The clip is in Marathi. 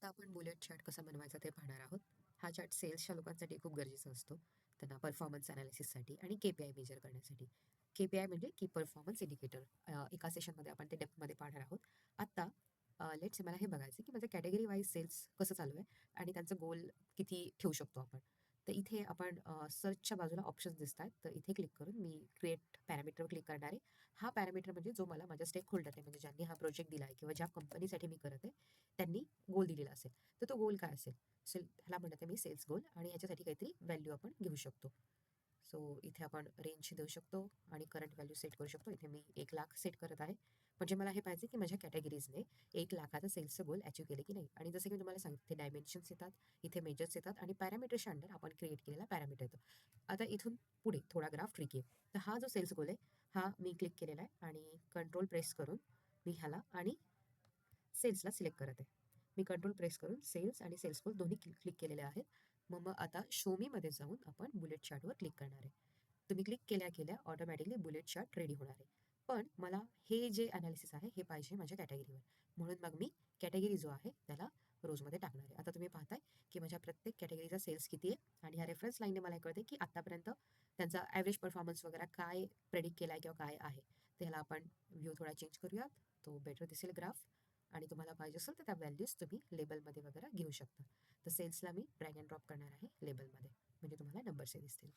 आता आपण बुलेट चार्ट कसा बनवायचा ते पाहणार आहोत. हा चार्ट सेल्सच्या लोकांसाठी खूप गरजेचा असतो. त्यांना परफॉर्मन्स अनालिसिससाठी आणि के पी आय मेजर करण्यासाठी. के पी आय म्हणजे की परफॉर्मन्स इंडिकेटर एका सेशनमध्ये आपण ते डेप्थमध्ये पाहणार आहोत. आत्ता लेट्स मला हे बघायचं की माझं कॅटेगरी वाईज सेल्स कसं चालू आहे आणि त्यांचं गोल किती ठेवू शकतो आपण. तर इथे आपण सर्चच्या बाजूला ऑप्शन्स दिसत आहेत तर इथे क्लिक करून मी क्रिएट पॅरामीटरवर क्लिक करणार आहे. हा पॅरामीटर म्हणजे जो मला माझ्या स्टेक होल्डर आहे. म्हणजे ज्यांनी हा प्रोजेक्ट दिला आहे किंवा ज्या कंपनीसाठी मी करत आहे त्यांनी गोल दिलेला असेल. तर तो गोल काय असेल? सेल ह्याला म्हणत आहे मी सेल्स गोल आणि ह्याच्यासाठी काहीतरी व्हॅल्यू आपण घेऊ शकतो. सो इथे आपण रेंज देऊ शकतो आणि करंट व्हॅल्यू सेट करू शकतो. इथे मी एक लाख सेट करत आहे. म्हणजे मला हे पाहिजे की माझ्या कॅटेगरीजने एक लाखाचं सेल्सचं गोल अचीव केले की नाही. आणि जसं की मी तुम्हाला सांगितले डायमेन्शन्स येतात इथे मेजर्स येतात आणि पॅरामीटरच्या अंडर आपण क्रिएट केलेला पॅरामीटर येतो. आता इथून पुढे थोडा ग्राफ ट्रिकी आहे. तर हा जो सेल्स गोल आहे हा मी क्लिक केलेला आहे आणि कंट्रोल प्रेस करून मी ह्याला आणि सेल्सला सिलेक्ट करत आहे. मी कंट्रोल प्रेस करून सेल्स आणि सेल्स गोल दोन्ही क्लिक केलेले आहेत. मग मग आता शोमीमध्ये जाऊन आपण बुलेट चार्टवर क्लिक करणार आहे. तुम्ही क्लिक केल्या केल्या ऑटोमॅटिकली बुलेट चार्ट रेडी होणार आहे. पण मला हे जे अनालिसिस आहे हे पाहिजे माझ्या कॅटेगरीवर म्हणून मग मी कॅटेगरी जो आहे त्याला रोजमध्ये टाकणार आहे. आता तुम्ही पाहताय की माझ्या प्रत्येक कॅटेगरीचा सेल्स किती आहे आणि ह्या रेफरन्स लाईनने मला कळते की आतापर्यंत त्यांचा ॲव्हरेज परफॉर्मन्स वगैरे काय प्रेडिक्ट केला आहे किंवा काय आहे. त्याला आपण व्ह्यू थोडा चेंज करूयात. तो बेटर दिसेल ग्राफ आणि तुम्हाला पाहिजे असेल तर त्या व्हॅल्यूज तुम्ही लेबलमध्ये वगैरे घेऊ शकता. तर सेल्सला मी ड्रॅग अँड ड्रॉप करणार आहे लेबलमध्ये म्हणजे तुम्हाला नंबर्सही दिसतील.